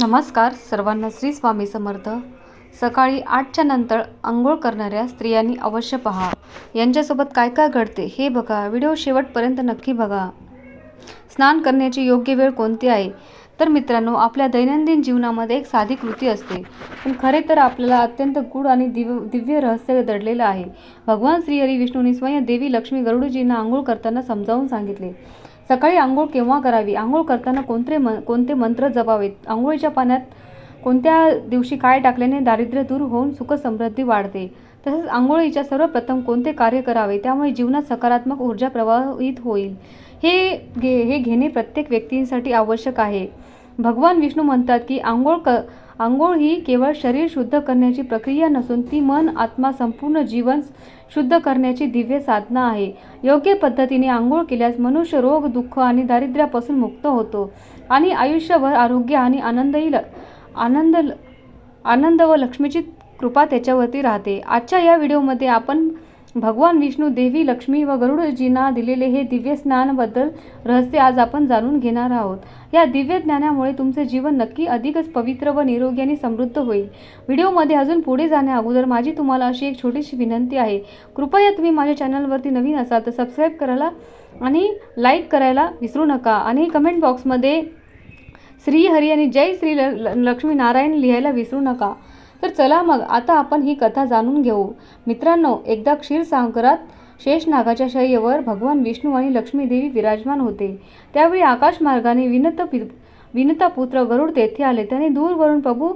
नमस्कार सर्वांना श्री स्वामी समर्थ. सकाळी आठच्या नंतर आंघोळ करणाऱ्या स्त्रियांनी अवश्य पहा. यांच्यासोबत काय काय घडते हे बघा. व्हिडिओ शेवटपर्यंत नक्की बघा. स्नान करण्याची योग्य वेळ कोणती आहे? तर मित्रांनो आपल्या दैनंदिन जीवनामध्ये एक साधी कृती असते. पण खरे तर आपल्याला अत्यंत गूढ आणि दिव्य दिव्य रहस्य दडलेलं आहे. भगवान श्रीहरी विष्णूंनी स्वयं देवी लक्ष्मी गरुडजींना आंघोळ करताना समजावून सांगितले. सकाळी आंघोळ केव्हा करावी? आंघोळ करताना कोणते म कोणते मंत्र जपावेत? आंघोळीच्या पाण्यात कोणत्या दिवशी काय टाकल्याने दारिद्र्य दूर होऊन सुखसमृद्धी वाढते? तसेच आंघोळीच्या सर्वप्रथम कोणते कार्य करावे? त्यामुळे जीवनात सकारात्मक ऊर्जा प्रवाहित होईल. हे घे हे घेणे प्रत्येक व्यक्तींसाठी आवश्यक आहे. भगवान विष्णू म्हणतात की आंघोळ क आंघोळ ही केवळ शरीर शुद्ध करण्याची प्रक्रिया नसून ती मन आत्मा संपूर्ण जीवन शुद्ध करण्याची दिव्य साधना आहे. योग्य पद्धतीने आंघोळ केल्यास मनुष्य रोग दुःख आणि दारिद्र्यापासून मुक्त होतो आणि आयुष्यभर आरोग्य आणि आनंदही ल आनंद आनंद व लक्ष्मीची कृपा त्याच्यावरती राहते. आजच्या या व्हिडिओमध्ये आपण भगवान विष्णू देवी लक्ष्मी व गरुडजींना दिलेले हे दिव्य स्नानबद्दल रहस्य आज आपण जाणून घेणार आहोत. या दिव्य ज्ञानामुळे तुमचे जीवन नक्की अधिकच पवित्र व निरोगी आणि समृद्ध होईल. व्हिडिओमध्ये अजून पुढे जाण्या अगोदर माझी तुम्हाला अशी एक छोटीशी विनंती आहे. कृपया तुम्ही माझ्या चॅनलवरती नवीन असाल तर सबस्क्राईब करायला आणि लाईक करायला विसरू नका आणि कमेंट बॉक्समध्ये श्री हरी आणि जय श्री ल ल- लक्ष्मी नारायण लिहायला विसरू नका. तर चला मग आता आपण ही कथा जाणून घेऊ. मित्रांनो एकदा क्षीरसागरात शेषनागाच्या शय्येवर भगवान विष्णू आणि लक्ष्मीदेवी विराजमान होते. त्यावेळी आकाशमार्गाने विनत पि विनता पुत्र गरुड तेथे आले. त्याने दूरवरून प्रभू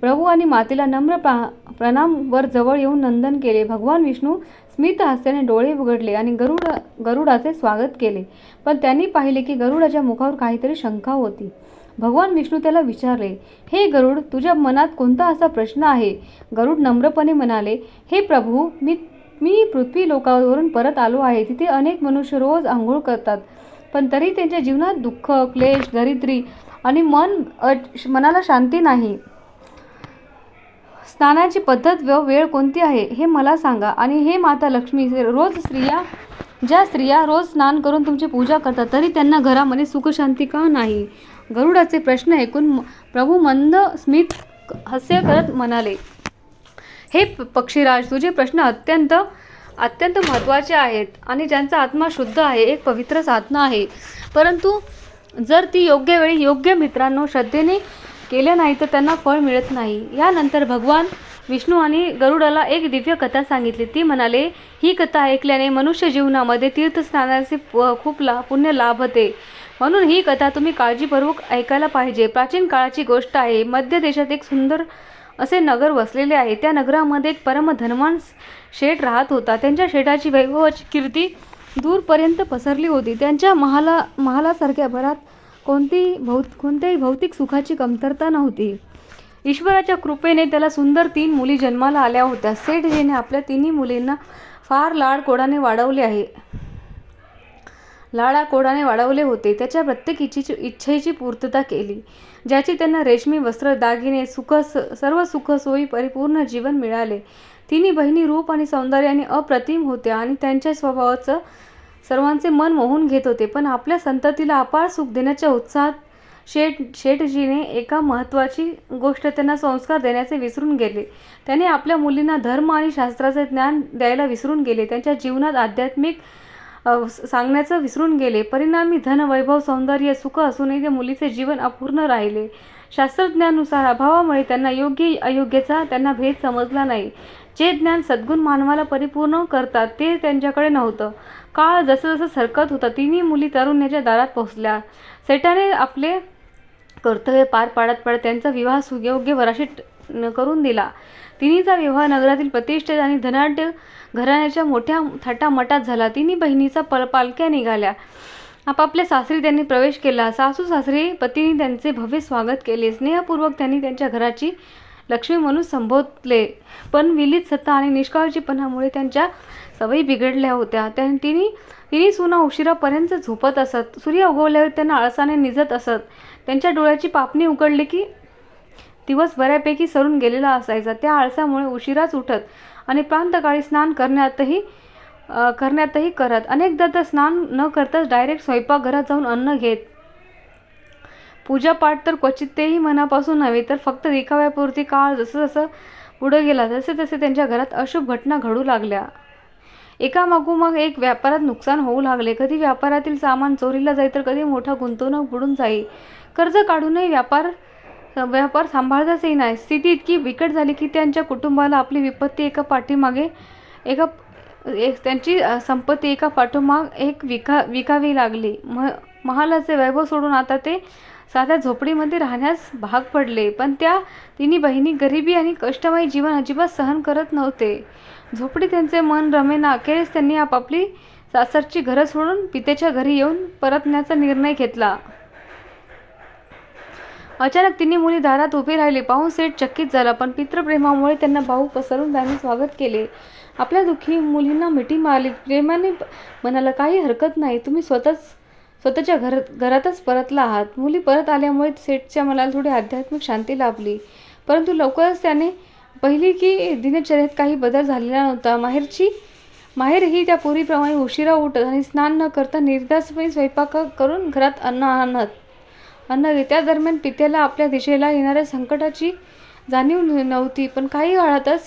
प्रभू आणि मातेला नम्र प्रा प्रणाम वर जवळ येऊन नंदन केले. भगवान विष्णू स्मित हास्याने डोळे उघडले आणि गरुड गरुडाचे स्वागत केले. पण त्यांनी पाहिले की गरुडाच्या मुखावर काहीतरी शंका होती. भगवान विष्णू त्याला विचारले हे गरुड तुझ्या मनात कोणता असा प्रश्न आहे? गरुड नम्रपणे म्हणाले हे प्रभू मी मी पृथ्वी लोकावरून परत आलो आहे. तिथे अनेक मनुष्य रोज आंघोळ करतात. पण तरी त्यांच्या जीवनात दुःख क्लेश दरिद्री आणि मन मनाला शांती नाही. स्नानाची पद्धत व वेळ कोणती आहे हे मला सांगा. आणि हे माता लक्ष्मी रोज स्त्रिया ज्या स्त्रिया रोज स्नान करून तुमची पूजा करतात तरी त्यांना घरामध्ये सुखशांती का नाही? गरुडाचे प्रश्न ऐकून प्रभू मंद स्मित हास्य करत म्हणाले हे पक्षीराज तुझे प्रश्न अत्यंत अत्यंत महत्त्वाचे आहेत आणि ज्यांचा आत्मा शुद्ध आहे एक पवित्र साधना आहे. परंतु जर ती योग्य वेळी योग्य मित्रांनो श्रद्धेने केल्या नाही तर त्यांना फळ मिळत नाही. यानंतर भगवान विष्णू आणि गरुडाला एक दिव्य कथा सांगितली. ती म्हणाले ही कथा ऐकल्याने मनुष्य जीवनामध्ये तीर्थस्नानाचे खूप ला पुण्य लाभ होते. म्हणून ही कथा तुम्ही काळजीपूर्वक ऐकायला पाहिजे. प्राचीन काळाची गोष्ट आहे. मध्य देशात एक सुंदर असे नगर वसलेले आहे. त्या नगरामध्ये एक परमधनवान शेठ राहत होता. त्यांच्या शेठाची वैभवाची कीर्ती दूरपर्यंत पसरली होती. त्यांच्या महाला महालासारख्या भरात कोणती भौत कोणत्याही भौतिक सुखाची कमतरता नव्हती. ईश्वराच्या कृपेने त्याला सुंदर तीन मुली जन्माला आल्या होत्या. सेठजीने आपल्या तिन्ही मुलींना फार लाड कोडाने वाढवले आहे. लाडाकोडाने वाढवले होते. त्याच्या प्रत्येक इच्छेची इच्छेची पूर्तता केली. ज्याची त्यांना रेशमी वस्त्र दागिने सुख स- सर्व सुख सोयी परिपूर्ण जीवन मिळाले. तिन्ही बहिणी रूप आणि सौंदर्याने अप्रतिम होत्या आणि त्यांच्या स्वभावाचं सर्वांचे मन मोहून घेत होते. पण आपल्या संततीला अपार सुख देण्याच्या उत्साहात शेठ शेठजीने एका महत्त्वाची गोष्ट त्यांना संस्कार देण्याचे विसरून गेले. त्याने आपल्या मुलींना धर्म आणि शास्त्राचे ज्ञान द्यायला विसरून गेले. त्यांच्या जीवनात आध्यात्मिक सांगण्याचं विसरून गेले. परिणामी धन वैभव सौंदर्य सुख असूनही त्या मुलीचे जीवन अपूर्ण राहिले. शास्त्रज्ञानुसार अभावामुळे त्यांना योग्य अयोग्याचा त्यांना भेद समजला नाही. जे ज्ञान सद्गुण मानवाला परिपूर्ण करतात ते त्यांच्याकडे नव्हतं. काळ जसं जसं सरकत होता तिन्ही मुली तरुण्याच्या दारात पोहोचल्या. सेटाने आपले कर्तव्य पार पाडत पाडत त्यांचा विवाह सुयोग्य वराशी करून दिला. तिन्हीचा विवाह नगरातील प्रतिष्ठित आणि धनाढ्य घराण्याच्या मोठ्या थाटामाटात झाला. तिन्ही बहिणीचा पल पालख्या निघाल्या. आपापल्या सासरी त्यांनी प्रवेश केला. सासू सासरी पतीने त्यांचे भव्य स्वागत केले. स्नेहपूर्वक त्यांनी त्यांच्या घराची लक्ष्मी म्हणून संबोधले. पण विलित सत्ता आणि निष्काळजीपणामुळे त्यांच्या सवयी बिघडल्या होत्या. त्या तिने तिन्ही सुना उशिरापर्यंत झोपत असत. सूर्य उगवल्यावर त्यांना आळसाने निजत असत. त्यांच्या डोळ्याची पापणी उघडली की दिवस बऱ्यापैकी सरून गेलेला असायचा. त्या आळसामुळे उशिराच उठत आणि प्रांतकाळी स्नान करण्यातही करण्यातही करत. अनेकदा तर स्नान न करताच डायरेक्ट स्वयंपाकघरात जाऊन अन्न घेत. पूजापाठ तर क्वचित तेही मनापासून नव्हे तर फक्त देखाव्यापुरती काळ जसं जसं पुढे गेला तसे तसे त्यांच्या घरात अशुभ घटना घडू लागल्या. एकामागोमाग एक व्यापारात नुकसान होऊ लागले. कधी व्यापारातील सामान चोरीला जाई तर कधी मोठा गुंतवणूक बुडून जाई. कर्ज काढूनही व्यापार व्यापार सांभाळताचही नाही. स्थिती इतकी बिकट झाली की त्यांच्या कुटुंबाला आपली विपत्ती एका पाठीमागे एका एक त्यांची संपत्ती एका पाठोमाग एक विका विकावी लागली. म महालाचे वैभव सोडून आता ते साध्या झोपडीमध्ये राहण्यास भाग पडले. पण त्या तिन्ही बहिणी गरिबी आणि कष्टमयी जीवन अजिबात सहन करत नव्हते. झोपडी त्यांचे मन रमेना. अखेरीस त्यांनी आपापली सासरची घरं सोडून पित्याच्या घरी येऊन परतण्याचा निर्णय घेतला. अचानक तिन्ही मुली दारात उभी राहिली. पाहून सेठ चकित झाला पण पितृप्रेमामुळे त्यांना भाऊ पसरून त्यांनी स्वागत केले. आपल्या दुःखी मुलींना मिठी मारली. प्रेमाने म्हणाला काही हरकत नाही. तुम्ही स्वतःच स्वतःच्या घर घरातच परतला आहात. मुली परत आल्यामुळे सेठच्या मनाला थोडी आध्यात्मिक शांती लाभली. परंतु लवकरच त्याने पहिली की दिनचर्येत काही बदल झालेला नव्हता. माहेरची माहेर ही त्या पूर्वीप्रमाणे उशिरा उठत आणि स्नान न करता निर्दासपणे स्वयंपाक करून घरात अन्न आणत अन्न घे त्या दरम्यान पित्याला आपल्या दिशेला येणाऱ्या संकटाची जाणीव नव्हती पण काही काळातच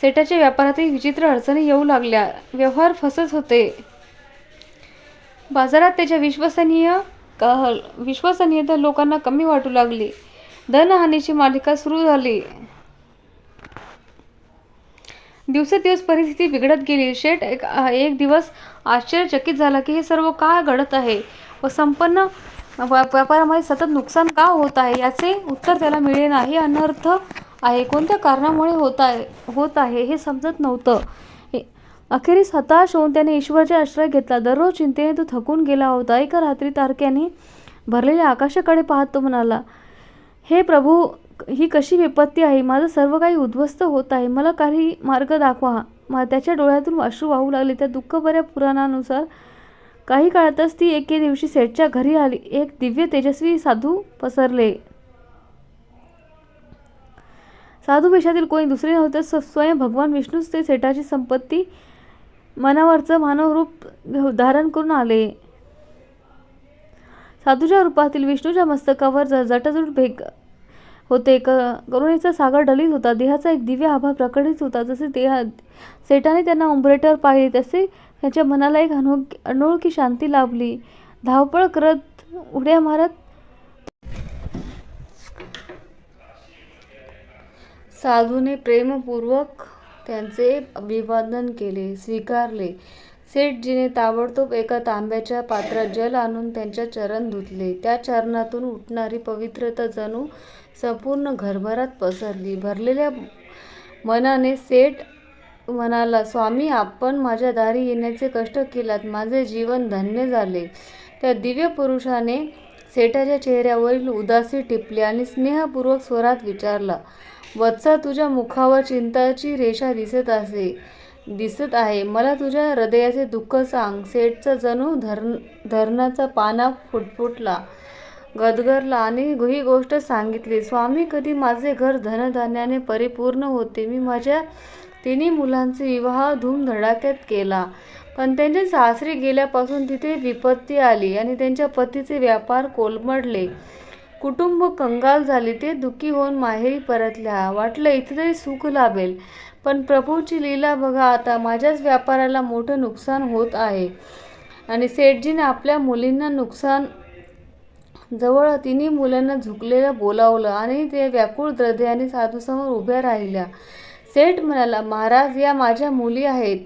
सेटाच्या व्यापारातही विचित्र अडचणी येऊ लागल्या. व्यवहार फसत होते. बाजारात त्याच्या विश्वसनीय क- विश्वसनीयता लोकांना कमी वाटू लागली. धनहानीची मालिका सुरू झाली. दिवसेदिवस परिस्थिती बिघडत गेली. शेठ एक एक दिवस आश्चर्यचकित झाला की हे सर्व का घडत आहे व संपन्न व्यापारामध्ये सतत नुकसान का होत आहे? याचे उत्तर त्याला मिळे नाही. अनर्थ आहे. कोणत्या कारणामुळे होत आहे? होत आहे हे समजत नव्हतं. हे- अखेरीस हताश होऊन त्याने ईश्वराचा आश्रय घेतला. दररोज चिंतेने तो थकून गेला होता. एका रात्री तारक्याने भरलेल्या आकाशाकडे पाहत तो म्हणाला हे प्रभू ही कशी विपत्ती आहे? माझं सर्व काही उद्ध्वस्त होत आहे. मला काही मार्ग दाखवा. मा त्याच्या डोळ्यातून अश्रू वाहू लागले. त्या दुःखभऱ्या पुराणानुसार काही काळातच ती एके दिवशी सेठच्या घरी आली. एक दिव्य तेजस्वी साधू पसरले. साधू वेशातील कोणी दुसरे नव्हते स्वयं भगवान विष्णूच ते सेठाची संपत्ती मनावरचं मानवरूप धारण करून आले. साधूच्या रूपातील विष्णूच्या मस्तकावर जटाजूट भेग होते क करुणेचा सागर डलीत होता. देहाचा एक दिव्य आभा प्रकटित होता. जसे देहा सेटाने त्यांना उंबरेटर पाहिले तसे त्यांच्या मनाला एक अनो अनोळखी शांती लाभली. धावपळ करत उड्या मारत साधूने प्रेमपूर्वक त्यांचे अभिवादन केले स्वीकारले. सेठजीने ताबडतोब एका तांब्याच्या पात्रात जल आणून त्यांच्या चरण धुतले. त्या चरणातून उठणारी पवित्रता जणू संपूर्ण घरभरात पसरली. भरलेल्या मनाने सेठ म्हणाला स्वामी आपण माझ्या दारी येण्याचे कष्ट केलात. माझे जीवन धन्य झाले. त्या दिव्य पुरुषाने सेठाच्या चेहऱ्यावरील उदासी टिपली आणि स्नेहपूर्वक स्वरात विचारला वत्सा तुझ्या मुखावर चिंताची रेषा दिसत असे दिसत आहे. मला तुझ्या हृदयाचे दुःख सांग. सेठचा जणू धर धरणाचा पाना फुटफुटला. गदगरला आणि ही गोष्ट सांगितली स्वामी कधी माझे घर धनधान्याने परिपूर्ण होते. मी माझ्या तिन्ही मुलांचे विवाह धूमधडाक्यात केला. पण त्यांच्या सासरी गेल्यापासून तिथे विपत्ती आली आणि त्यांच्या पतीचे व्यापार कोलमडले. कुटुंब कंगाल झाले. ते दुःखी होऊन माहेरी परतल्या. वाटलं इथे तरी सुख लाभेल. पण प्रभूची लीला बघा आता. माझ्याच व्यापाराला मोठं नुकसान होत आहे. आणि सेठजीने आपल्या मुलींना नुकसान जवळ तिन्ही मुलांना झुकलेलं बोलावलं आणि ते व्याकुळ द्रध्याने साधूसमोर उभ्या राहिल्या. सेठ म्हणाला महाराज या माझ्या मुली आहेत.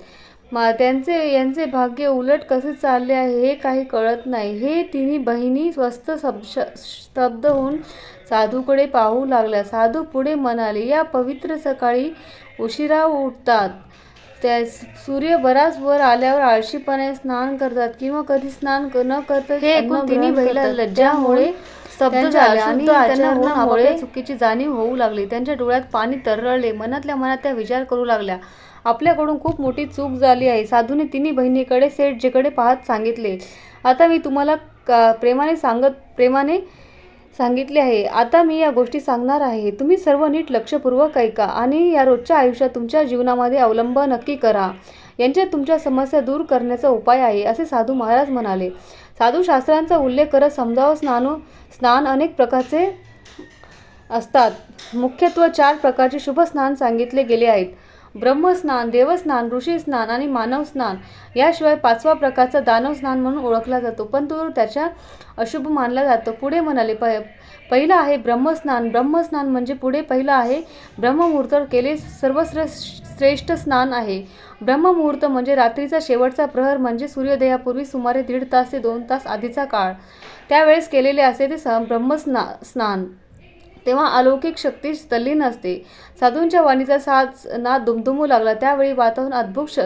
मा त्यांचे यांचे भाग्य उलट कसे चालले आहे हे काही कळत नाही. हे तिन्ही बहिणी स्वस्त सब स्तब्ध होऊन साधूकडे पाहू लागल्या. साधू पुढे म्हणाले या पवित्र सकाळी उशिरा उठतात. त्या सूर्य बराच वर आल्यावर आळशीपणे स्नान करतात किंवा कधी स्नान न करता हे तिन्ही महिला लज्जामुळे त्यांच्या चुकीची जाणीव होऊ लागली. त्यांच्या डोळ्यात पाणी तरळले मनातल्या मनात त्या विचार करू लागल्या. आपल्याकडून खूप मोठी चूक झाली आहे. साधूने तिन्ही बहिणीकडे सेठजीकडे पाहत सांगितले. आता मी तुम्हाला प्रेमाने सांगत प्रेमाने सांगितले आहे. आता मी या गोष्टी सांगणार आहे. तुम्ही सर्व नीट लक्षपूर्वक ऐका आणि या रोजच्या आयुष्यात तुमच्या जीवनामध्ये अवलंब नक्की करा. यांच्यात तुमच्या समस्या दूर करण्याचा उपाय आहे असे साधू महाराज म्हणाले. साधू शास्त्रांचा उल्लेख करत समजावं स्नानू स्नान अनेक प्रकारचे असतात. मुख्यत्व चार प्रकारचे शुभ स्नान सांगितले गेले आहेत. ब्रह्मस्नान देवस्नान ऋषीस्नान आणि मानवस्नान याशिवाय पाचवा प्रकारचा दानवस्नान म्हणून ओळखला जातो. पण तो त्याच्या अशुभ मानला जातो. पुढे म्हणाले प पहिलं आहे ब्रह्मस्नान. ब्रह्मस्नान म्हणजे पुढे पहिलं आहे ब्रह्ममुहूर्त केले सर्वश्रेष्ठ श्रेष्ठ स्नान आहे. ब्रह्ममुहूर्त म्हणजे रात्रीचा शेवटचा प्रहर म्हणजे सूर्योदयापूर्वी सुमारे दीड तास ते दोन तास आधीचा काळ. त्यावेळेस केलेले असे ते स ब्रह्मस्ना स्नान. तेव्हा अलौकिक शक्ती तल्लीन असते. साधूंच्या वाणीचा साज नाद दुमदुमू लागला त्यावेळी वातावरण अद्भुत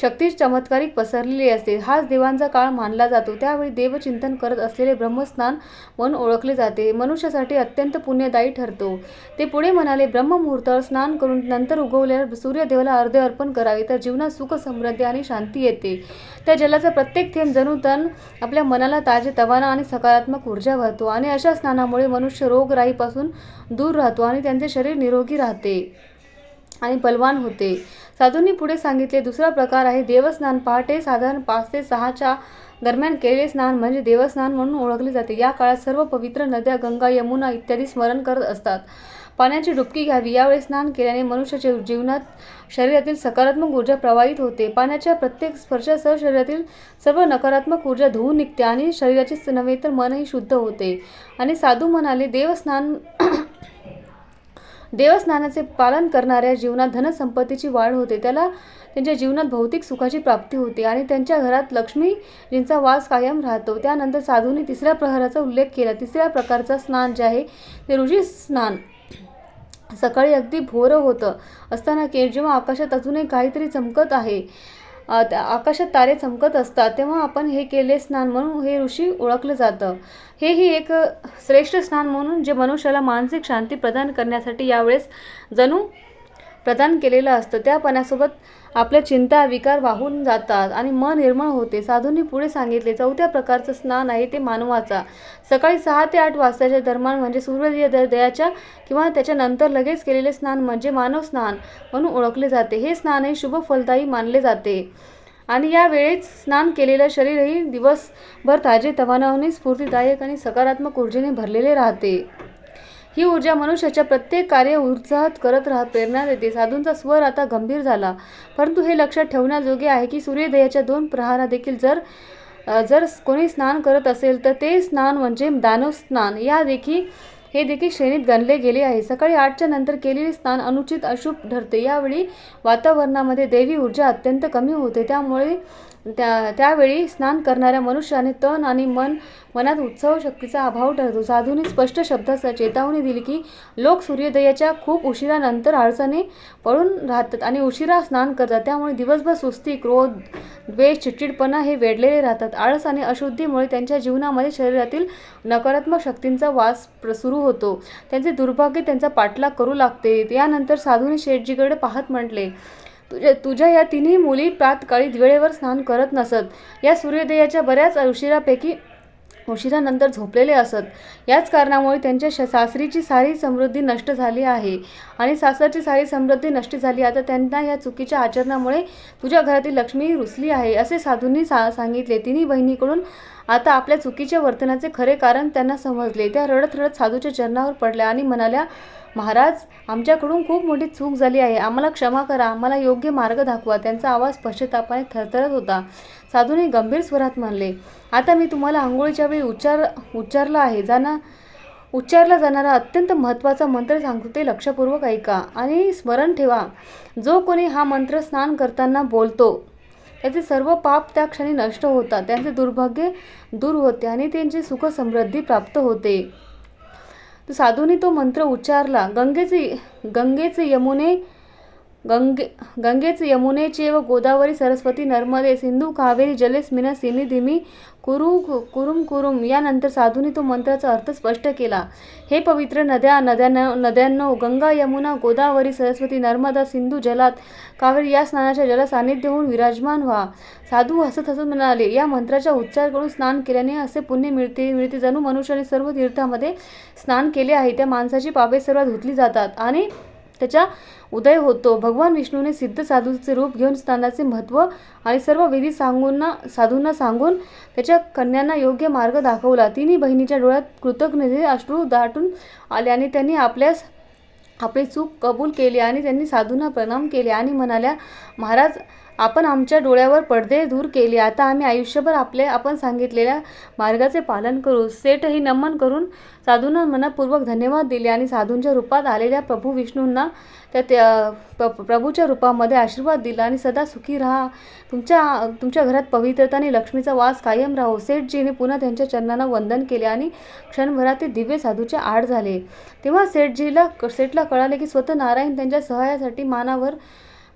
शक्ती चमत्कारिक पसरलेली असते. हाच देवांचा काळ मानला जातो. त्यावेळी देवचिंतन करत असलेले ब्रह्मस्नान म्हणून ओळखले जाते. मनुष्यासाठी अत्यंत पुण्यदायी ठरतो. ते पुढे म्हणाले ब्रह्ममुहूर्तावर स्नान करून नंतर उगवल्यावर सूर्यदेवाला अर्धे अर्पण करावे. तर जीवनात सुख समृद्धी आणि शांती येते. त्या जलाचा प्रत्येक थेंब जणू तण आपल्या मनाला ताजे तवाना आणि सकारात्मक ऊर्जा भरतो आणि अशा स्नानामुळे मनुष्य रोगराईपासून दूर राहतो आणि त्यांचे शरीर निरोगी राहते. आणि बलवान होते. साधूंनी पुढे सांगितले दुसरा प्रकार आहे देवस्नान पहाटे साधारण पाच ते सहाच्या दरम्यान केलेले स्नान म्हणजे देवस्नान म्हणून ओळखले जाते. या काळात सर्व पवित्र नद्या गंगा यमुना इत्यादी स्मरण करत असतात. पाण्याची डुबकी घ्यावी. यावेळी स्नान केल्याने मनुष्याच्या जीवनात शरीरातील सकारात्मक ऊर्जा प्रवाहित होते. पाण्याच्या प्रत्येक स्पर्शासह शरीरातील सर्व नकारात्मक ऊर्जा धुवून निघते आणि शरीराचीच नव्हे तर मनही शुद्ध होते. आणि साधू म्हणाले देवस्नान देवस्नानाचे पालन करणाऱ्या जीवनात धनसंपत्तीची वाढ होते. त्याला त्यांच्या जीवनात भौतिक सुखाची प्राप्ती होते आणि त्यांच्या घरात लक्ष्मीजींचा वास कायम राहतो. त्यानंतर साधूंनी तिसऱ्या प्रहराचा उल्लेख केला. तिसऱ्या प्रकारचा स्नान जे आहे ते ऋषी स्नान. सकाळी अगदी भोरं होतं असताना केळ जेव्हा आकाशात अजूनही काहीतरी चमकत आहे आकाशात तारे चमकत असतात तेव्हा आपण हे केले स्नान म्हणून हे ऋषी ओळखलं जातं. हेही एक श्रेष्ठ स्नान म्हणून जे मनुष्याला मानसिक शांती प्रदान करण्यासाठी यावेळेस जणू प्रदान केलेलं असतं. त्या पाण्यासोबत आपल्या चिंता विकार वाहून जातात आणि मन निर्मळ होते. साधूंनी पुढे सांगितले चौथ्या प्रकारचं स्नान आहे ते मानवाचा. सकाळी सहा ते आठ वाजताच्या दरम्यान म्हणजे सूर्योदय दयाच्या किंवा त्याच्यानंतर लगेच केलेले स्नान म्हणजे मानव स्नान म्हणून ओळखले जाते. हे स्नान हे शुभ फलदायी मानले जाते. आणि या वेळेत स्नान केलेलं शरीरही दिवसभर ताजे तवानाने स्फूर्तीदायक आणि सकारात्मक ऊर्जेने भरलेले राहते. ही ऊर्जा मनुष्याच्या प्रत्येक कार्य उत्साहात करत राहत प्रेरणा देते साधूंचा स्वर आता गंभीर झाला. परंतु हे लक्षात ठेवण्याजोगे आहे की सूर्योदयाच्या दोन प्रहारा देखील जर जर कोणी स्नान करत असेल तर ते स्नान म्हणजे दानव स्नान या देखील हे देखील श्रेणीत गणले गेले आहे. सकाळी आठच्या नंतर केलेले स्नान अनुचित अशुभ ठरते. यावेळी वातावरणामध्ये दैवी ऊर्जा अत्यंत कमी होते. त्यामुळे त्या त्यावेळी स्नान करणाऱ्या मनुष्याने तन आणि मन मनात उत्सव शक्तीचा अभाव ठरतो. साधूने स्पष्ट शब्दात चेतावणी दिली की लोक सूर्योदयाच्या खूप उशिरानंतर आळसाने पळून राहतात आणि उशिरा स्नान करतात. त्यामुळे दिवसभर सुस्ती क्रोध द्वेष चिडचिडपणा हे वेढलेले राहतात. आळस आणि अशुद्धीमुळे त्यांच्या जीवनामध्ये शरीरातील नकारात्मक शक्तींचा वास प्र सुरू होतो. त्यांचे दुर्भाग्य त्यांचा पाठलाग करू लागते. यानंतर साधूने शेठजीकडे पाहत म्हटले तुझ्या तुझ्या या तिन्ही मुली प्रातकाळी वेळेवर स्नान करत नसत. या सूर्योदयाच्या बऱ्याच उशिरापैकी उशिरानंतर झोपलेले असत. याच कारणामुळे त्यांच्या श सासरीची सारी समृद्धी नष्ट झाली आहे. आणि सासरची सारी समृद्धी नष्ट झाली. आता त्यांना या चुकीच्या आचरणामुळे तुझ्या घरातील लक्ष्मी रुसली आहे असे साधूंनी सा सांगितले. तिन्ही बहिणीकडून आता आपल्या चुकीच्या वर्तनाचे खरे कारण त्यांना समजले. त्या रडत रडत साधूच्या चरणावर पडल्या आणि म्हणाल्या महाराज आमच्याकडून खूप मोठी चूक झाली आहे. आम्हाला क्षमा करा आम्हाला योग्य मार्ग दाखवा. त्यांचा आवाज स्पष्टतापाने थरथरत होता. साधूने गंभीर स्वरात म्हणले आता मी तुम्हाला आंघोळीच्या वेळी उच्चार उच्चारला आहे. जाणं उच्चारला जाणारा अत्यंत महत्त्वाचा मंत्र सांगतो ते लक्षपूर्वक ऐका आणि स्मरण ठेवा. जो कोणी हा मंत्र स्नान करताना बोलतो त्याचे सर्व पाप त्या क्षणी नष्ट होतात. त्यांचे दुर्भाग्य दूर होते आणि त्यांची सुख समृद्धी प्राप्त होते. तर साधूने तो मंत्र उच्चारला गंगेचे गंगेचे यमुने गंगे गंगेचे यमुनेचे व गोदावरी सरस्वती नर्मदे सिंधू कावेरी जलेस्मिना सिनी धिमी कुरु कुरुम कुरुम यानंतर साधूने तो मंत्राचा अर्थ स्पष्ट केला. हे पवित्र नद्या नद्यानं नद्यांनो गंगा यमुना गोदावरी सरस्वती नर्मदा सिंधू जलात कावेरी या स्नानाच्या जला सान्निध्य होऊन विराजमान व्हा. साधू हसत हसत म्हणाले या मंत्राचा उच्चार करून स्नान केल्याने असे पुण्य मिळते मिळते. जणू मनुष्याने सर्व तीर्थामध्ये स्नान केले आहे. त्या माणसाची पापे सर्व धुतली जातात आणि त्याच्या उदय होतो. भगवान विष्णूने सिद्ध साधूचे रूप घेऊन स्नानाचे महत्त्व आणि सर्व विधी सांगून साधूंना सांगून त्याच्या कन्यांना योग्य मार्ग दाखवला. तिन्ही बहिणीच्या डोळ्यात कृतज्ञतेचे अश्रू दाटून आले आणि त्यांनी आपल्यास आपली चूक कबूल केली आणि त्यांनी साधूंना प्रणाम केले आणि म्हणाल्या महाराज आपण आमच्या डोळ्यावर पडदे दूर केले. आता आम्ही आयुष्यभर आपले आपण सांगितलेल्या मार्गाचे पालन करू. सेठही नमन करून साधूंना मनपूर्वक धन्यवाद दिले आणि साधूंच्या रूपात आलेल्या प्रभू विष्णूंना त्या त्या प- प्रभूच्या रूपामध्ये आशीर्वाद दिला आणि सदा सुखी राहा. तुमच्या तुमच्या घरात पवित्रता आणि लक्ष्मीचा वास कायम राहो. सेठजीने पुन्हा त्यांच्या चरणांना वंदन केले आणि क्षणभरात ते दिव्य साधूचे आड झाले. तेव्हा सेठजीला सेठला कळाले की स्वतः नारायण त्यांच्या सहाय्यासाठी मानावर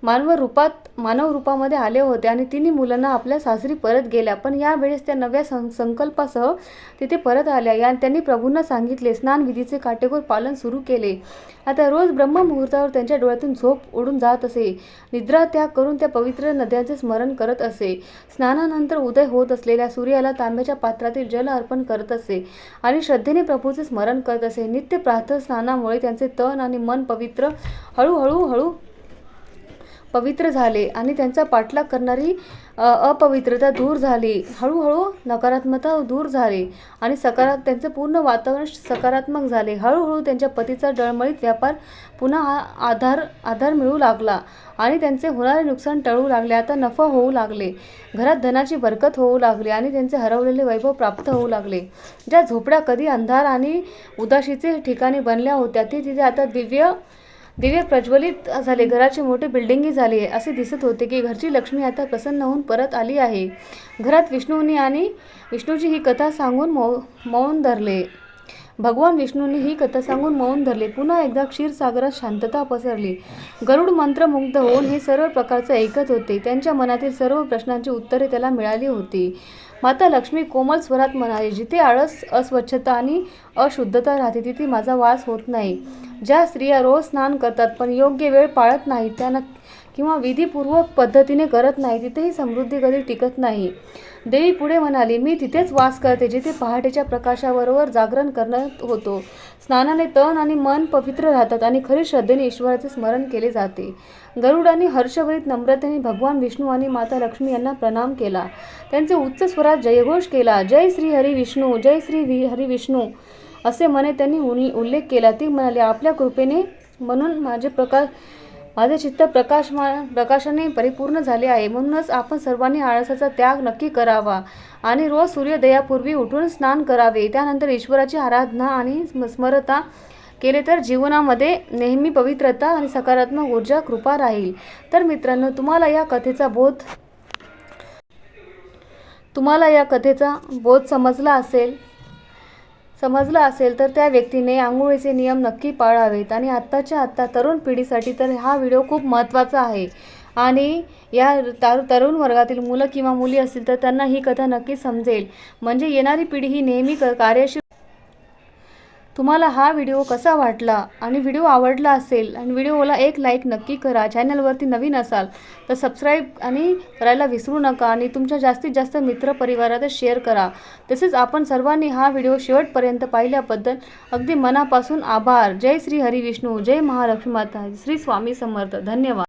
मानव रूपात मानव रूपामध्ये आले होते आणि तिन्ही मुलांना आपल्या सासरी परत गेल्या. पण यावेळेस त्या नव्या सं संकल्पासह तिथे परत आल्या. या त्यांनी प्रभूंना सांगितले स्नानविधीचे काटेकोर पालन सुरू केले. आता रोज ब्रह्ममुहूर्तावर त्यांच्या डोळ्यातून झोप उडून जात असे. निद्रा त्याग करून त्या पवित्र नद्यांचे स्मरण करत असे. स्नानानंतर उदय होत असलेल्या सूर्याला तांब्याच्या पात्रातील जल अर्पण करत असे आणि श्रद्धेने प्रभूचे स्मरण करत असे. नित्य प्रातः स्नानामुळे त्यांचे तन आणि मन पवित्र हळूहळू हळू पवित्र झाले आणि त्यांचा पाठलाग करणारी अपवित्रता दूर झाली. हळूहळू नकारात्मकता दूर झाली आणि सकारात त्यांचं पूर्ण वातावरण सकारात्मक झाले. हळूहळू त्यांच्या पतीचा डळमळीत व्यापार पुन्हा आधार आधार मिळू लागला आणि त्यांचे होणारे नुकसान टळू लागले. आता नफा होऊ लागले. घरात धनाची बरकत होऊ लागली आणि त्यांचे हरवलेले वैभव प्राप्त होऊ लागले. ज्या झोपड्या कधी अंधार आणि उदाशीचे ठिकाणी बनल्या होत्या ती तिथे आता दिव्य दिवे प्रज्वलित झाले. घराची मोठी बिल्डिंगही झाली असे दिसत होते की घरची लक्ष्मी आता प्रसन्न होऊन परत आली आहे. घरात विष्णूने आणि विष्णूची ही कथा सांगून मौ मौन धरले. भगवान विष्णूंनी ही कथा सांगून मौन धरले. पुन्हा एकदा क्षीरसागरात शांतता पसरली. गरुड मंत्रमुग्ध होऊन हे सर्व प्रकारचे ऐकत होते. त्यांच्या मनातील सर्व प्रश्नांची उत्तरे त्याला मिळाली होती. माता लक्ष्मी कोमल स्वरात म्हणाली जिथे आळस अस्वच्छता आणि अशुद्धता राहते तिथे माझा वास होत नाही. ज्या स्त्रिया रोज स्नान करतात पण योग्य वेळ पाळत नाहीत त्यांना किंवा विधीपूर्वक पद्धतीने करत नाही तिथेही समृद्धी कधी टिकत नाही. देवी पुढे म्हणाली मी तिथेच वास करते जिथे पहाटेच्या प्रकाशाबरोबर जागरण करण्यात होतो. स्नानाने तन आणि मन पवित्र राहतात आणि खरी श्रद्धेने ईश्वराचे स्मरण केले जाते. गरुडाने हर्षभरीत नम्रतेने भगवान विष्णू आणि माता लक्ष्मी यांना प्रणाम केला. त्यांचे उच्च स्वरात जयघोष केला जय श्री हरी विष्णू जय श्री वि हरी विष्णू. असे म्हणे त्यांनी उल्लेख केला. ती म्हणाले आपल्या कृपेने म्हणून माझे प्रकाश माझे चित्त प्रकाशमा प्रकाशाने परिपूर्ण झाले आहे. म्हणूनच आपण सर्वांनी आळसाचा त्याग नक्की करावा आणि रोज सूर्योदयापूर्वी उठून स्नान करावे. त्यानंतर ईश्वराची आराधना आणि स्म- स्मरता केले तर जीवनामध्ये नेहमी पवित्रता आणि सकारात्मक ऊर्जा कृपा राहील. तर मित्रांनो तुम्हाला या कथेचा बोध तुम्हाला या कथेचा बोध समजला असेल समजलं असेल तर त्या व्यक्तीने आंघोळीचे नियम नक्की पाळावेत. आणि आत्ताच्या आत्ता तरुण पिढीसाठी तर हा व्हिडिओ खूप महत्त्वाचा आहे. आणि या तार तरुण वर्गातील मुलं किंवा मुली असतील तर त्यांना ही कथा नक्की समजेल. म्हणजे येणारी पिढी ही नेहमी क कार्यशील तुम्हाला हा व्हिडिओ कसा वाटला आणि व्हिडिओ आवडला असेल आणि व्हिडिओला एक लाईक नक्की करा. चॅनलवरती नवीन असाल तर सबस्क्राईब आणि करायला विसरू नका आणि तुमच्या जास्तीत जास्त मित्रपरिवारात शेअर करा. तसेच आपण सर्वांनी हा व्हिडिओ शेवटपर्यंत पाहिल्याबद्दल अगदी मनापासून आभार. जय श्री हरी विष्णू जय महालक्ष्मी माता. श्री स्वामी समर्थ. धन्यवाद.